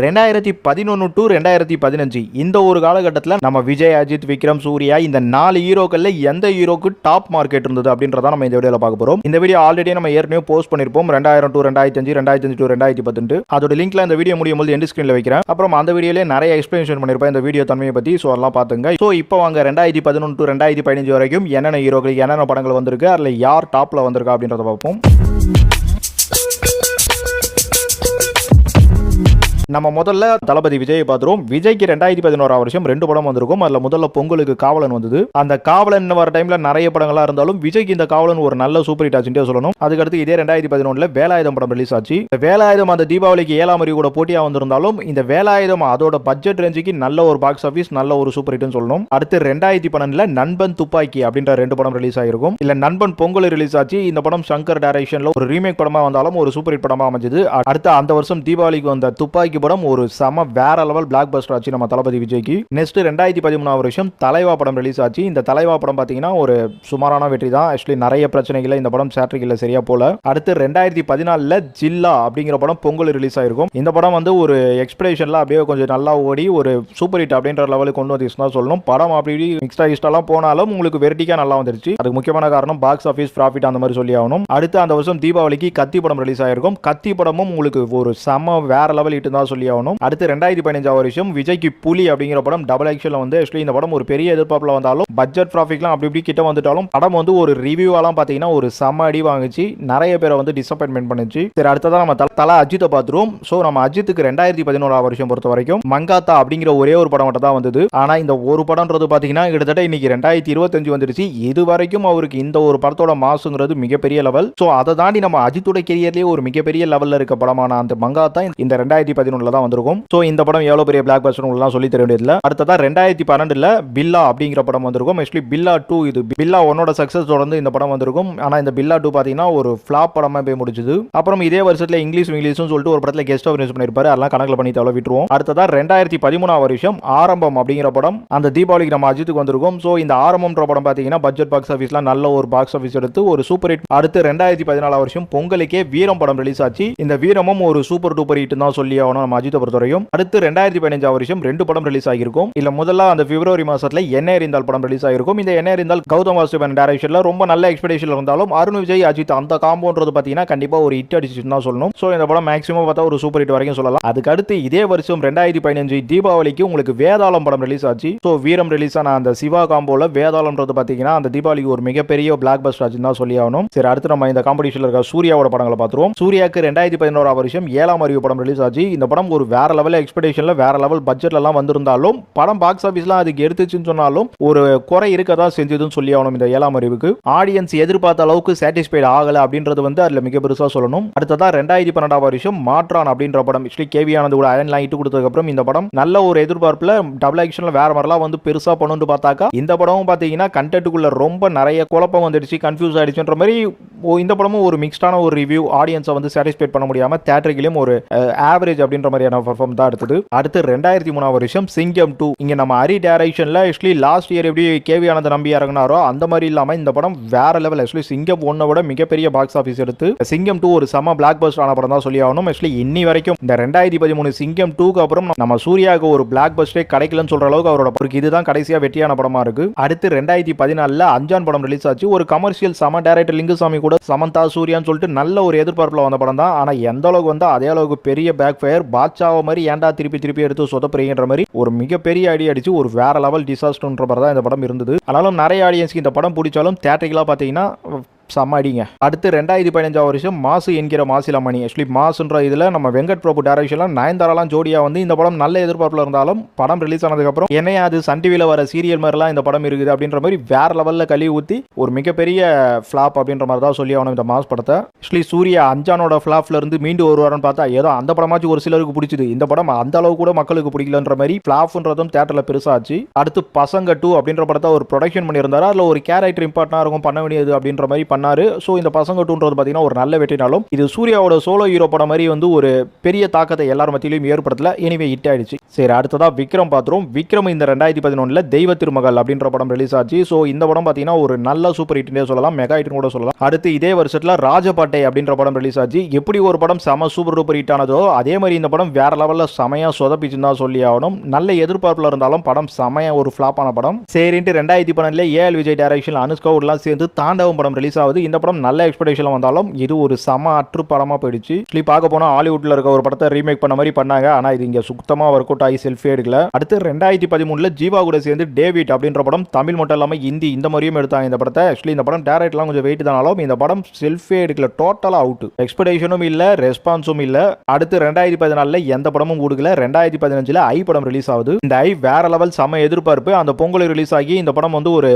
ரெண்டாயிரத்தி பதினொன்று டு ரெண்டாயிரத்தி பதினஞ்சு. இந்த ஒரு காலகட்டத்தில் நம்ம விஜய் அஜித் விக்ரம் சூர்யா இந்த நாலு ஹீரோக்களில் எந்த ஹீரோக்கு டாப் மார்க்கெட் இருந்தது அப்படின்றத நம்ம இந்த வீடியோவில் பார்க்க போகிறோம் இந்த வீடியோ ஆல்ரெடி நம்ம ஏற்கனவே போஸ்ட் பண்ணியிருப்போம் ரெண்டாயிரம் டு ரெண்டாயிரத்தி அஞ்சு ரெண்டாயிரத்தி அஞ்சு டு ரெண்டாயிரத்தி பத்து அதோட லிங்க்ல இந்த வீடியோ முடியும் போது எண்டு ஸ்க்ரீனில் வைக்கிறேன். அப்புறம் அந்த வீடியோலேயே நிறைய எக்ஸ்பிளேஷன் பண்ணியிருப்பேன் இந்த வீடியோ தன்மையை பற்றி ஸோ அதெல்லாம் பார்த்துங்க ஸோ இப்போ வாங்க ரெண்டாயிரத்தி பதினொன்று டு ரெண்டாயிரத்தி பதினஞ்சு வரைக்கும் என்னென்ன ஹீரோக்களுக்கு என்னென்ன படங்கள் வந்திருக்கு அதில் யார் டாப்பில் வந்திருக்கா அப்படின்றத பார்ப்போம். நம்ம முதல்ல தளபதி விஜய் பார்த்துருவோம். விஜய்க்கு ரெண்டாயிரத்தி பதினோரா வருஷம் ரெண்டு படம் வந்திருக்கும். அதில் முதல்ல பொங்கலுக்கு காவலன் வந்தது. அந்த காவலன் வர டைம்ல நிறைய படங்களா இருந்தாலும் விஜய்க்கு இந்த காவலன் ஒரு நல்ல சூப்பர் ஹிட் ஆச்சுட்டே சொல்லணும். அதுக்கடுத்து இதே ரெண்டாயிரத்தி பதினொன்றுல வேலாயுதம் படம் ரிலீஸ் ஆச்சு. வேலாயுதம் அந்த தீபாவளிக்கு ஏழாம் அறிவு கூட போட்டியா வந்திருந்தாலும் இந்த வேலாயுதம் அதோட பட்ஜெட் ரேஞ்சுக்கு நல்ல ஒரு பாக்ஸ் ஆஃபீஸ் நல்ல ஒரு சூப்பர் ஹிட்னு சொல்லணும். அடுத்து ரெண்டாயிரத்தி பன்னெண்டுல நண்பன் துப்பாக்கி அப்படின்ற ரெண்டு படம் ரிலீஸ் ஆயிருக்கும். இல்ல நண்பன் பொங்கல் ரிலீஸ் ஆச்சு. இந்த படம் சங்கர் டைரக்ஷன்ல ஒரு ரீமேக் படமா வந்தாலும் ஒரு சூப்பர் ஹிட் படமா அமைஞ்சது. அடுத்து அந்த வருஷம் தீபாவளிக்கு வந்த துப்பாக்கி படம் ஒரு செம வேற லெவல் பிளாக் பஸ்டர் ஆச்சு நம்ம தளபதி விஜய்க்கு. நெக்ஸ்ட் ரெண்டாயிரத்தி பதிமூணாவது வருஷம் தலைவா படம் ரிலீஸ் ஆச்சு. இந்த தலைவா படம் பார்த்தீங்கன்னா ஒரு சுமாரான வெற்றி தான். ஆக்சுவலி நிறைய பிரச்சனைகளை இந்த படம் சேட்ரிக்கில் சரியா போல. அடுத்து ரெண்டாயிரத்தி பதினாலில் ஜில்லா அப்படிங்கிற படம் பொங்கல் ரிலீஸ் ஆயிருக்கும். இந்த படம் வந்து ஒரு எக்ஸ்பிரேஷன்ல அப்படியே கொஞ்சம் நல்லா ஓடி ஒரு சூப்பர் ஹிட் அப்படின்ற லெவலுக்கு கொண்டு வந்துச்சு தான் சொல்லணும். படம் அப்படி எக்ஸ்ட்ரா மிக்ஸ்டா போனாலும் உங்களுக்கு வெரைட்டிக்கா நல்லா வந்துருச்சு. அதுக்கு முக்கியமான காரணம் பாக்ஸ் ஆஃபீஸ் ப்ராஃபிட் அந்த மாதிரி சொல்லி ஆகணும். அடுத்து அந்த வருஷம் தீபாவளிக்கு கத்தி படம் ரிலீஸ் ஆயிருக்கும். கத்தி படமும் உங்களுக்கு ஒரு செம வேற லெவல் ஹிட் தான் சொல்லி ஆகணும் அடுத்து ரெண்டாயிரத்தி பதினஞ்சாவது வருஷம் விஜய்க்கு புலி அப்படிங்கிற படம் டபுள் ஆக்ஷன்ல வந்து ஆக்சுவலி இந்த படம் ஒரு பெரிய எதிர்பார்ப்பில் வந்தாலும் பட்ஜெட் ப்ராஃபிட்லாம் அப்படி இப்படி கிட்ட வந்துட்டாலும் படம் வந்து ஒரு ரிவ்யூவெல்லாம் பார்த்தீங்கன்னா ஒரு செம அடி வாங்குச்சு. நிறைய பேரை வந்து டிசப்பாயின்மெண்ட் பண்ணுச்சு. சரி அடுத்ததான் நம்ம தலை அஜித்தை பார்த்துருவோம். ஸோ நம்ம அஜித்துக்கு ரெண்டாயிரத்தி பதினோராம் வருஷம் பொறுத்த வரைக்கும் மங்காத்தா அப்படிங்கிற ஒரே ஒரு படம் மட்டும் தான் வந்தது. ஆனா இந்த ஒரு படம்ன்றது பார்த்தீங்கன்னா கிட்டத்தட்ட இன்னைக்கு ரெண்டாயிரத்தி இருபத்தஞ்சு வந்துருச்சு. இது வரைக்கும் அவருக்கு இந்த ஒரு படத்தோட மாசுங்கிறது மிகப்பெரிய லெவல் ஸோ அதை தாண்டி நம்ம அஜித்தோட கெரியர்லேயே ஒரு மிகப்பெரிய லெவலில் இருக்க படமான அந்த மங்காத்தா இந்த ரெண்டாயிரத்தி பதினொன்றில் தான் வந்திருக்கும். ஸோ இந்த படம் எவ்வளோ பெரிய பிளாக் பஸ்டர்லாம் சொல்லி தர வேண்டியதில்ல. அடுத்ததா ரெண்டாயிரத்தி பன்னெண்டில் பில்லா அப்படிங்கிற படம் வந்திருக்கும். ஆக்சுவலி பில்லா டூ இது. பில்லா ஒன்னோட சக்ஸஸ் தொடர்ந்து இந்த படம் வந்திருக்கும். ஆனால் இந்த பில்லா டூ பார்த்தீங்கன்னா ஒரு ஃப்ளாப் படமாக போய் முடிச்சுது அப்புறம் இதே வருஷத்தில் இங்கிலீஷ் இங்கிலீஷ்னு சொல்லிட்டு ஒரு படத்தில் கெஸ்ட் அப்ரேஸ் பண்ணியிருப்பாரு. அதெல்லாம் கணக்கில் பண்ணி தவிர விட்டுருவோம். அடுத்ததா ரெண்டாயிரத்தி பதிமூணாவது வருஷம் ஆரம்பம் அப்படிங்கிற படம். அந்த தீபாவளிக்கு நம்ம அஜித்துக்கு வந்திருக்கும். ஸோ இந்த ஆரம்பம்ன்ற படம் பார்த்தீங்கன்னா பட்ஜெட் பாக்ஸ் ஆஃபீஸ்லாம் நல்ல ஒரு பாக்ஸ் ஆஃபீஸ் எடுத்து ஒரு சூப்பர் ஹிட் அடுத்து ரெண்டாயிரத்தி பதினாலாம் வருஷம் பொங்கலுக்கே வீரம் படம் ரிலீஸ் ஆச்சு. இந்த வீரமும் ஒரு சூப்பர் டூப்பர் ஹிட் தான் சொல்லி ஆகணும். நம்ம அஜித்தை பொறுத்தவரையும் அடுத்து ரெண்டாயிரத்தி பதினஞ்சாம் வருஷம் ரெண்டு படம் ரிலீஸ் ஆகிருக்கும் இல்ல முதல்ல அந்த பிப்ரவரி மாசத்துல என்ன இருந்தால் படம் ரிலீஸ் ஆகிருக்கும் இந்த என்ன இருந்தால் கௌதம் வாசுபன் டைரக்ஷன்ல ரொம்ப நல்ல எக்ஸ்பெக்டேஷன் இருந்தாலும் அருண் விஜய் அஜித் அந்த காம்போன்றது பாத்தீங்கன்னா கண்டிப்பா ஒரு ஹிட் அடிச்சுன்னு தான் சொல்லணும். ஸோ இந்த படம் மேக்ஸிமம் பார்த்தா ஒரு சூப்பர் ஹிட் வரைக்கும் சொல்லலாம். அதுக்கு அடுத்து இதே வருஷம் ரெண்டாயிரத்தி பதினஞ்சு தீபாவளிக்கு உங்களுக்கு வேதாளம் படம் ரிலீஸ் ஆச்சு. ஸோ வீரம் ரிலீஸ் ஆன அந்த சிவா காம்போல வேதாளம்ன்றது பாத்தீங்கன்னா அந்த தீபாவளிக்கு ஒரு மிகப்பெரிய பிளாக் பஸ்டர் ஆச்சுன்னு தான் சொல்லி ஆகணும். சரி அடுத்து நம்ம இந்த காம்படிஷன்ல இருக்க சூர்யாவோட படங்களை பார்த்துருவோம். சூர்யாக்கு ரெண்டாயிரத்தி பதினோராம் வருஷம் ஏழாம் அறிவு படம் ரிலீஸ் ஆச்சு. இந்த படம் ஒரு வேற லெவல் எக்ஸ்பெக்டேஷன்ல வேற லெவல் பட்ஜெட்ல எல்லாம் வந்திருந்தாலும் படம் பாக்ஸ் ஆஃபீஸ்லாம் அதுக்கு எடுத்துச்சுன்னு சொன்னாலும் ஒரு குறை இருக்கதா செஞ்சதுன்னு சொல்லி ஆகணும் இந்த ஏழாம் அறிவுக்கு. ஆடியன்ஸ் எதிர்பார்த்த அளவுக்கு சாட்டிஸ்ஃபைட் ஆகல அப்படின்றது வந்து அதுல மிக பெருசா சொல்லணும். அடுத்ததா ரெண்டாயிரத்தி பன்னெண்டாம் வருஷம் மாற்றான் அப்படின்ற படம். ஸ்ரீ கேவி ஆனந்த் கூட அயன்லாம் இட்டு கொடுத்ததுக்கு அப்புறம் இந்த படம் நல்ல ஒரு எதிர்பார்ப்புல டபுள் ஆக்ஷன்ல வேற மாதிரிலாம் வந்து பெருசா பண்ணுன்னு பார்த்தாக்கா இந்த படமும் பாத்தீங்கன்னா கண்டென்ட்டுக்குள்ள ரொம்ப நிறைய குழப்பம் வந்துடுச்சு கன்ஃபியூஸ் ஆயிடுச்சுன்ற மாதிரி ஓ, இந்த படமும் ஒரு மிக்ஸ்டான ஒரு ரிவ்யூ ஆடியன்ஸை வந்து சாட்டிஸ்ஃபைட் பண்ண முடியாம தேட்டரிக்கிலையும் ஒரு ஆவரேஜ் அப்படின்னு அப்படின்ற மாதிரியான பர்ஃபார்ம் தான் எடுத்தது. அடுத்து ரெண்டாயிரத்தி மூணாவது வருஷம் சிங்கம் டூ இங்க நம்ம ஹரி டைரக்ஷன்ல ஆக்சுவலி லாஸ்ட் இயர் எப்படி கேவி ஆனந்த் நம்பி இறங்கினாரோ அந்த மாதிரி இல்லாம இந்த படம் வேற லெவல் ஆக்சுவலி சிங்கம் ஒன்னை விட மிகப்பெரிய பாக்ஸ் ஆஃபீஸ் எடுத்து சிங்கம் டூ ஒரு செம பிளாக் பஸ்ட் ஆன படம் தான் சொல்லி ஆகணும். ஆக்சுவலி இன்னி வரைக்கும் இந்த ரெண்டாயிரத்தி பதிமூணு சிங்கம் டூக்கு அப்புறம் நம்ம சூர்யாவுக்கு ஒரு பிளாக் பஸ்டே கிடைக்கலன்னு சொல்ற அளவுக்கு அவரோட அவருக்கு இதுதான் கடைசியா வெற்றியான படமா இருக்கு. அடுத்து ரெண்டாயிரத்தி பதினாலுல அஞ்சான் படம் ரிலீஸ் ஆச்சு. ஒரு கமர்ஷியல் சம டேரக்டர் லிங்குசாமி கூட சமந்தா சூர்யான்னு சொல்லிட்டு நல்ல ஒரு எதிர்பார்ப்புல வந்த படம் தான். ஆனா எந்த அளவுக்கு வந்து அதே அளவுக்கு பெரிய பேக் ஃபயர் பாட்சாவை மாதிரி ஏன்டா திருப்பி திருப்பி எடுத்து சொதப்புறீங்கிற மாதிரி ஒரு மிகப்பெரிய அடி அடிச்சு ஒரு வேற லெவல் டிசாஸ்டர்ன்ற மாதிரி தான் இந்த படம் இருந்தது. ஆனாலும் நிறைய ஆடியன்ஸ்க்கு இந்த படம் பிடிச்சாலும் தேட்டரிக்கலாக பார்த்தீங்கன்னா செம்ம அடுத்து ரெண்டாயிரத்தி பதினஞ்சாவது வருஷம் மாசு என்கிற மாசிலமணி ஆக்சுவலி மாசுன்ற இதில் நம்ம வெங்கட் பிரபு டைரக்ஷன்ல நயன்தாராலாம் ஜோடியாக வந்து இந்த படம் நல்ல எதிர்பார்ப்பில் இருந்தாலும் படம் ரிலீஸ் ஆனதுக்கப்புறம் என்னையா அது சன் டிவியில் வர சீரியல் மாதிரிலாம் இந்த படம் இருக்குது அப்படின்ற மாதிரி வேற லெவலில் கழுவி ஊற்றி ஒரு மிகப்பெரிய ஃப்ளாப் அப்படின்ற மாதிரி தான் சொல்லி ஆகணும் இந்த மாஸ் படத்தை. ஆக்சுவலி சூர்யா அஞ்சானோட ஃப்ளாப்ல இருந்து மீண்டு வருவாருன்னு பார்த்தா ஏதோ அந்த படமாச்சும் ஒரு சிலருக்கு பிடிச்சது. இந்த படம் அந்த அளவு கூட மக்களுக்கு பிடிக்கலன்ற மாதிரி ஃப்ளாப்ன்றதும் தேட்டரில் பெருசாச்சு. அடுத்து பசங்க டூ அப்படின்ற படத்தை ஒரு ப்ரொடக்ஷன் பண்ணியிருந்தாரு. அதில் ஒரு கேரக்டர் இம்பார்ட்டனாக இருக்கும் பண்ண வேண்டியது அப்படின்ற மாதிரி பண்ண பண்ணாரு. ஸோ இந்த பசங்க டூன்றது பார்த்தீங்கன்னா ஒரு நல்ல வெற்றினாலும் இது சூர்யாவோட சோலோ ஹீரோ படம் மாதிரி வந்து ஒரு பெரிய தாக்கத்தை எல்லார் மத்தியிலையும் ஏற்படுத்தல. எனிவே ஹிட் ஆயிடுச்சு. சரி அடுத்ததா விக்ரம் பார்த்துரும் விக்ரம் இந்த ரெண்டாயிரத்தி பதினொன்றில் தெய்வ திருமகள் அப்படின்ற படம் ரிலீஸ் ஆச்சு. ஸோ இந்த படம் பார்த்தீங்கன்னா ஒரு நல்ல சூப்பர் ஹிட்னே சொல்லலாம். மெகா ஹிட்னு கூட சொல்லலாம். அடுத்து இதே வருஷத்தில் ராஜபாட்டை அப்படின்ற படம் ரிலீஸ் ஆச்சு. எப்படி ஒரு படம் செம சூப்பர் டூப்பர் ஹிட் ஆனதோ அதே மாதிரி இந்த படம் வேற லெவலில் செமையாக சொதப்பிச்சுன்னு தான் சொல்லி ஆகணும். நல்ல எதிர்பார்ப்பில் இருந்தாலும் படம் செமையா ஒரு ஃப்ளாப்பான படம். சரின்ட்டு ரெண்டாயிரத்தி பன்னெண்டுல ஏஎல் விஜய் டைரக்ஷன் அனுஷ்காவுட்லாம் சேர்ந்து தாண்டவம் படம் ரிலீஸ் ஆகுது இந்த படம் நல்ல எக்ஸ்பெக்டேஷன் வந்தாலும் இது ஒரு சம அற்று படமா போயிடுச்சு. ஆக்சுவலி பார்க்க போனா ஹாலிவுட்ல இருக்க ஒரு படத்தை ரீமேக் பண்ண மாதிரி பண்ணாங்க. ஆனா இது இங்க சுத்தமா ஒர்க் அவுட் ஆகி செல்ஃபி எடுக்கல. அடுத்து ரெண்டாயிரத்தி பதிமூணுல ஜீவா கூட சேர்ந்து டேவிட் அப்படின்ற படம் தமிழ் மட்டும் இல்லாம ஹிந்தி இந்த மாதிரியும் எடுத்தாங்க இந்த படத்தை. ஆக்சுவலி இந்த படம் டேரக்ட்லாம் கொஞ்சம் வெயிட் தானாலும் இந்த படம் செல்ஃபே எடுக்கல டோட்டலா அவுட் எக்ஸ்பெக்டேஷனும் இல்ல ரெஸ்பான்ஸும் இல்ல. அடுத்து ரெண்டாயிரத்தி பதினாலுல எந்த படமும் கொடுக்கல ரெண்டாயிரத்தி பதினஞ்சுல ஐ படம் ரிலீஸ் ஆகுது. இந்த ஐ வேற லெவல் செம எதிர்பார்ப்பு. அந்த பொங்கல் ரிலீஸ் ஆகி இந்த படம் வந்து ஒரு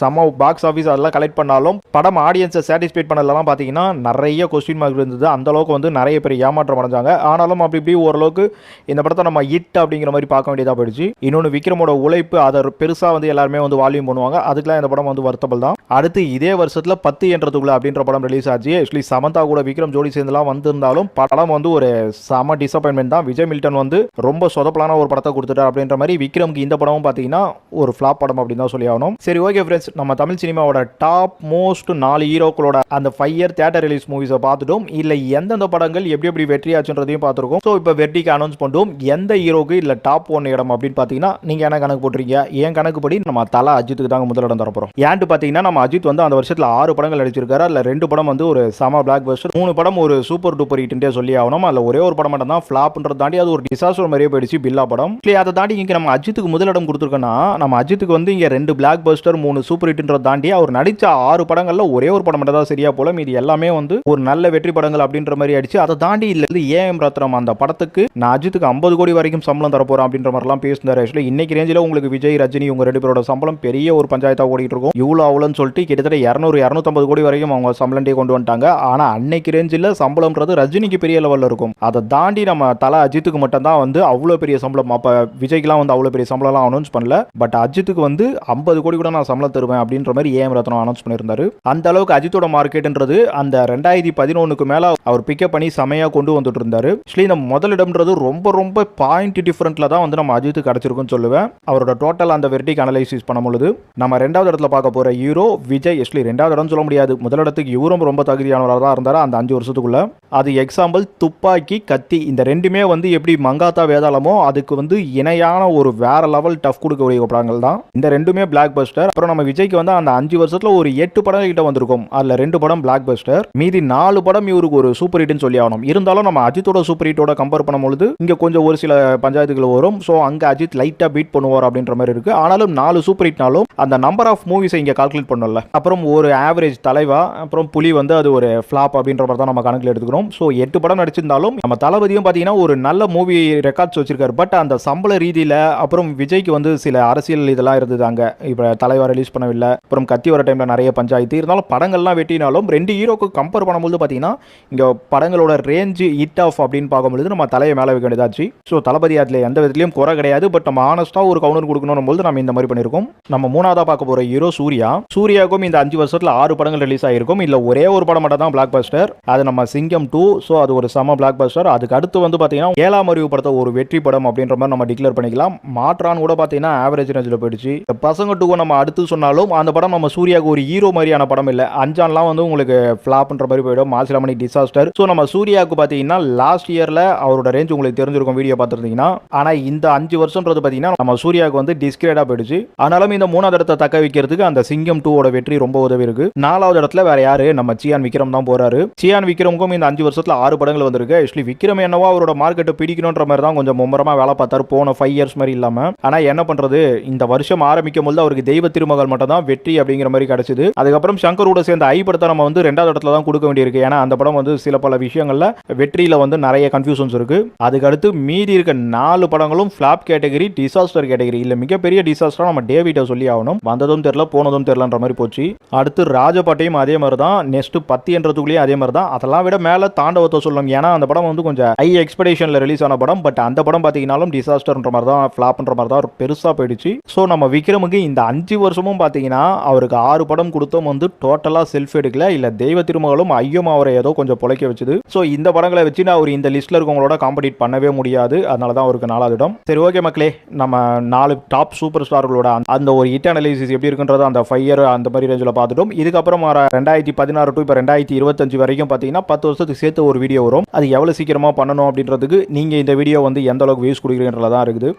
செம பாக்ஸ் ஆஃபீஸ் அதெல்லாம் கலெக்ட் பண்ணாலும் படம் ஆடியன்ஸை சாட்டிஸ்ஃபைட் பண்ணலாம் பார்த்தீங்கன்னா நிறைய கொஸ்டின் மார்க் இருந்தது. அந்தளவுக்கு வந்து நிறைய பேர் ஏமாற்றம் அடைஞ்சாங்க. ஆனாலும் அப்படி இப்படி ஓரளவுக்கு இந்த படத்தை நம்ம ஹிட் அப்படிங்கிற மாதிரி பார்க்க வேண்டியதாக போயிடுச்சு. இன்னொன்று விக்ரமோட உழைப்பு அதை பெருசாக வந்து எல்லாருமே வந்து வால்யூம் பண்ணுவாங்க. அதுக்கெல்லாம் இந்த படம் வந்து வருத்தபல் தான். அடுத்து இதே வருஷத்தில் பத்து என்றதுக்குள்ள அப்படின்ற படம் ரிலீஸ் ஆச்சு. ஆக்சுவலி சமந்தா கூட விக்ரம் ஜோடி சேர்ந்துலாம் வந்திருந்தாலும் படம் வந்து ஒரு செம டிசப்பாயின்மெண்ட் தான். விஜய் மில்டன் வந்து ரொம்ப சொதப்பலான ஒரு படத்தை கொடுத்துட்டார் அப்படின்ற மாதிரி விக்ரம்க்கு இந்த படமும் பார்த்தீங்கன்னா ஒரு ஃப்ளாப் படம் அப்படின்னு தான் சொல்லி ஆகணும். சரி ஓகே ஃப்ரெண்ட்ஸ் நம்ம தமிழ் சினிமாவோட டாப் மோஸ்ட் நான் நாலு ஹீரோக்களோட அந்த ஃபைவ் இயர் தேட்டர் ரிலீஸ் மூவிஸை பார்த்துட்டோம். இல்லை எந்தெந்த படங்கள் எப்படி எப்படி வெற்றி ஆச்சுன்றதையும் பார்த்துருக்கோம். ஸோ இப்போ வெற்றிக்கு அனௌன்ஸ் பண்ணிட்டோம் எந்த ஹீரோக்கு இல்லை டாப் ஒன் இடம் அப்படின்னு பார்த்தீங்கன்னா நீங்கள் என்ன கணக்கு போட்டிருக்கீங்க? என் கணக்குப்படி நம்ம தலை அஜித்துக்கு தாங்க முதலிடம் தரப்போகிறோம் ஏன்ட்டு பார்த்தீங்கன்னா நம்ம அஜித் வந்து அந்த வருஷத்தில் ஆறு படங்கள் நடிச்சிருக்காரு. அதில் ரெண்டு படம் வந்து ஒரு சம பிளாக் பஸ்டர் மூணு படம் ஒரு சூப்பர் டூப்பர் ஹிட்ன்றே சொல்லி ஆகணும். அதில் ஒரே ஒரு படம் மட்டும் தான் ஃப்ளாப்ன்றது தாண்டி அது ஒரு டிசாஸ்டர் மாதிரியே போயிடுச்சு பில்லா படம். இல்லை அதை தாண்டி இங்கே நம்ம அஜித்துக்கு முதலிடம் கொடுத்துருக்கோன்னா நம்ம அஜித்துக்கு வந்து இங்கே ரெண்டு பிளாக் பஸ்டர் மூணு சூப்பர் ஹிட்ன்றதை தாண்டி அவர் நடித்த ஆறு படங்களில் ஒரே ஒரு படம் மட்டும் தான் சரியா போல மீது எல்லாமே வந்து ஒரு நல்ல வெற்றி படங்கள் அப்படின்ற மாதிரி ஆயிடுச்சு. அதை தாண்டி இல்லை ஏஎம் ரத்னம் அந்த படத்துக்கு நான் அஜித்துக்கு ஐம்பது கோடி வரைக்கும் சம்பளம் தரப்போறேன் அப்படின்ற மாதிரிலாம் பேசினார். ஆக்சுவலி இன்னைக்கு ரேஞ்சில் உங்களுக்கு விஜய் ரஜினி உங்க ரெண்டு பேரோட சம்பளம் பெரிய ஒரு பஞ்சாயத்தாக ஓடிட்டு இருக்கும். இவ்வளோ அவ்வளோன்னு சொல்லிட்டு கிட்டத்தட்ட இரநூறு இரநூத்தம்பது கோடி வரைக்கும் அவங்க சம்பளண்டே கொண்டு வந்துட்டாங்க. ஆனால் அன்னைக்கு ரேஞ்சில் சம்பளம்ன்றது ரஜினிக்கு பெரிய லெவலில் இருக்கும். அதை தாண்டி நம்ம தலை அஜித்துக்கு மட்டும் தான் வந்து அவ்வளோ பெரிய சம்பளம். அப்போ விஜய்க்குலாம் வந்து அவ்வளோ பெரிய சம்பளம்லாம் அனௌன்ஸ் பண்ணல. பட் அஜித்துக்கு வந்து ஐம்பது கோடி கூட நான் சம்பளம் தருவேன் அப்படின்ற மாதிரி ஏஎம் ரத்னம் அனௌன்ஸ் பண்ணியிருந்தாரு. அந்த அளவுக்கு அஜித்தோட மார்க்கெட்ன்றது அந்த ரெண்டாயிரத்தி பதினொன்றுக்கு மேலே அவர் பிக்கப் பண்ணி செமையாக கொண்டு வந்துட்டு இருந்தாரு ஆக்சுவலி நம்ம முதலிடம்ன்றது ரொம்ப ரொம்ப பாயிண்ட் டிஃபரெண்ட்ல தான் வந்து நம்ம அஜித்து கிடச்சிருக்குன்னு சொல்லுவேன். அவரோட டோட்டல் அந்த வெர்டிக் அனலைசிஸ் பண்ணும்பொழுது நம்ம ரெண்டாவது இடத்துல பார்க்க போகிற ஹீரோ விஜய் ஆக்சுவலி ரெண்டாவது இடம் சொல்ல முடியாது. முதலிடத்துக்கு இவரும் ரொம்ப தகுதியானவராக தான் இருந்தார் அந்த அஞ்சு வருஷத்துக்குள்ள. அது எக்ஸாம்பிள் துப்பாக்கி கத்தி இந்த ரெண்டுமே வந்து எப்படி மங்காத்தா வேதாளமோ அதுக்கு வந்து இணையான ஒரு வேற லெவல் டஃப் கொடுக்கக்கூடிய படங்கள் தான். இந்த ரெண்டுமே பிளாக் பஸ்டர் அப்புறம் நம்ம விஜய்க்கு வந்து அந்த அஞ்சு வருஷத்துல ஒரு எட்டு படம் கிட்ட வந்து வந்திருக்கும் அதில் ரெண்டு படம் பிளாக் பஸ்டர் மீதி நாலு படம் இவருக்கு ஒரு சூப்பர் ஹிட்னு சொல்லி ஆகணும் இருந்தாலும் நம்ம அஜித்தோட சூப்பர் ஹிட்டோட கம்பேர் பண்ணும்பொழுது இங்கே கொஞ்சம் ஒரு சில பஞ்சாயத்துகள் வரும். ஸோ அங்கே அஜித் லைட்டாக பீட் பண்ணுவார் அப்படின்ற மாதிரி இருக்குது ஆனாலும் நாலு சூப்பர் ஹிட்னாலும் அந்த நம்பர் ஆஃப் மூவிஸை இங்கே கால்குலேட் பண்ணல அப்புறம் ஒரு ஆவரேஜ் தலைவா அப்புறம் புலி வந்து அது ஒரு ஃப்ளாப் அப்படின்ற மாதிரி தான் நம்ம கணக்கில் எடுத்துக்கிறோம். ஸோ எட்டு படம் நடிச்சிருந்தாலும் நம்ம தளபதியும் பார்த்தீங்கன்னா ஒரு நல்ல மூவி ரெக்கார்ட்ஸ் வச்சிருக்காரு. பட் அந்த சம்பள ரீதியில் அப்புறம் விஜய்க்கு வந்து சில அரசியல் இதெல்லாம் இருந்தது அங்கே. இப்போ தலைவர் ரிலீஸ் பண்ணவில்லை. அப்புறம் கத்தி வர டைமில் நிறைய பஞ்சாயத்து. இருந்தாலும் படங்கள்லாம் வெட்டினாலும் ரெண்டு ஹீரோக்கு கம்பேர் பண்ணும்போது பார்த்தீங்கன்னா இங்கே படங்களோட ரேஞ்சு ஹிட் ஆஃப் அப்படின்னு பார்க்கும்பொழுது நம்ம தலையை மேலே வைக்க வேண்டியதாச்சு ஸோ தளபதி அதில் எந்த விதத்துலையும் குறை கிடையாது. பட் நம்ம ஆனஸ்ட்டாக ஒரு கவுனர் கொடுக்கணும் போது நம்ம இந்த மாதிரி பண்ணியிருக்கோம். நம்ம மூணாவதாக பார்க்க போகிற ஹீரோ சூர்யா. சூர்யாவுக்கும் இந்த அஞ்சு வருஷத்தில் ஆறு படங்கள் ரிலீஸ் ஆகிருக்கும் இல்லை ஒரே ஒரு படம் மட்டும் தான் பிளாக் பஸ்டர் அது நம்ம சிங்கம் டூ ஸோ அது ஒரு சம பிளாக் பஸ்டர் அதுக்கு அடுத்து வந்து பார்த்தீங்கன்னா ஏழாம் அறிவு படத்தை ஒரு வெற்றி படம் அப்படின்ற மாதிரி நம்ம டிக்ளேர் பண்ணிக்கலாம். மாற்றான் கூட பார்த்தீங்கன்னா ஆவரேஜ் ரேஞ்சில் போயிடுச்சு. பசங்க டூவை நம்ம அடுத்து சொன்னாலும் அந்த படம் நம்ம சூர்யாவுக்கு ஒரு ஹீரோ மாதிரியான படம் இல்லை. அஞ்சான்லாம் வந்து உங்களுக்கு ஃப்ளாப்ன்ற மாதிரி போயிடும். மாசிலாமணி டிசாஸ்டர் ஸோ நம்ம சூர்யாவுக்கு பார்த்தீங்கன்னா லாஸ்ட் இயரில் அவரோட ரேஞ்ச் உங்களுக்கு தெரிஞ்சிருக்கும் வீடியோ பார்த்துருந்தீங்கன்னா. ஆனால் இந்த அஞ்சு வருஷம்ன்றது பார்த்தீங்கன்னா நம்ம சூர்யாவுக்கு வந்து டிஸ்கிரேடாக போயிடுச்சு. ஆனாலும் இந்த மூணாவது இடத்தை தக்க வைக்கிறதுக்கு அந்த சிங்கம் டூவோட வெற்றி ரொம்ப உதவி இருக்கு. நாலாவது இடத்துல வேற யாரு? நம்ம சியான் விக்ரம் தான் போறாரு. சியான் விக்ரமுக்கும் இந்த அஞ்சு வருஷத்துல ஆறு படங்கள் வந்திருக்கு. ஆக்சுவலி விக்ரம் என்னவோ அவரோட மார்க்கெட்டை பிடிக்கணுன்ற மாதிரி தான் கொஞ்சம் மும்மரமா வேலை பார்த்தாரு போன ஃபைவ் இயர்ஸ் மாதிரி இல்லாம. ஆனா என்ன பண்றது? இந்த வருஷம் ஆரம்பிக்கும் போது அவருக்கு தெய்வ திருமகள் மட்டும் தான் வெற்றி அப்படிங்கிற மாதிரி கிடைச்சது. அதுக்கப்புறம் சங்கரோட சேர்ந்த ஐ படத்தை நம்ம வந்து ரெண்டாவது இடத்துல தான் கொடுக்க வேண்டியிருக்கு. ஏன்னா அந்த படம் வந்து சில பல விஷயங்களில் வெற்றியில் வந்து நிறைய கன்ஃபியூஷன்ஸ் இருக்கு. அதுக்கு அடுத்து மீதி இருக்க நாலு படங்களும் ஃபிளாப் கேட்டகரி டிசாஸ்டர் கேட்டகரி இல்லை மிகப்பெரிய டிசாஸ்டர் நம்ம டேவிட்ட சொல்லி ஆகணும். வந்ததும் தெரில போனதும் தெரிலன்ற மாதிரி போச்சு. அடுத்து ராஜபாட்டையும் அதே மாதிரி தான். நெக்ஸ்ட் பத்து என்றதுக்குள்ளேயும் அதே மாதிரி தான். அதெல்லாம் விட மேலே தாண்டவத்தை சொல்லணும். ஏன்னா அந்த படம் வந்து கொஞ்சம் ஹை எக்ஸ்பெக்டேஷனில் ரிலீஸ் ஆன படம். பட் அந்த படம் பார்த்தீங்கன்னாலும் டிசாஸ்டர்ன்ற மாதிரி தான் ஃபிளாப்ன்ற மாதிரி தான் பெருசாக போயிடுச்சு. ஸோ நம்ம விக்ரமுக்கு இந்த அஞ்சு வருஷமும் பார்த்தீங்கன்னா அவருக்கு ஆறு படம் கொடுத்தோம் வந்து டோட்டலாக செல்ஃப் எடுக்கல. இல்லை தெய்வ திருமகளும் ஐயம் அவரை ஏதோ கொஞ்சம் பொழைக்க வச்சுது. ஸோ இந்த படங்களை வச்சு நான் அவர் இந்த லிஸ்ட்டில் இருக்கவங்களோட காம்படிட் பண்ணவே முடியாது. அதனால தான் அவருக்கு நாலாவது இடம். சரி ஓகே மக்களே நம்ம நாலு டாப் சூப்பர் ஸ்டார்களோட அந்த- ஒரு ஹிட் அனலைசிஸ் எப்படி இருக்குன்றத அந்த ஃபைவ் இயர் அந்த மாதிரி ரேஞ்சில் பார்த்துட்டோம். இதுக்கப்புறம் வர ரெண்டாயிரத்தி பதினாறு டு இப்போ ரெண்டாயிரத்தி இருபத்தஞ்சு வரைக்கும் பார்த்தீங்கன்னா பத்து வருஷத்துக்கு சேர்த்து ஒரு வீடியோ வரும். அது எவ்வளோ சீக்கிரமாக பண்ணணும் அப்படின்றதுக்கு நீங்கள் இந்த வீடியோ வந்து எந்த அளவுக்கு வியூஸ் கொடுக்குறீன்றதுல தான் இருக்குது.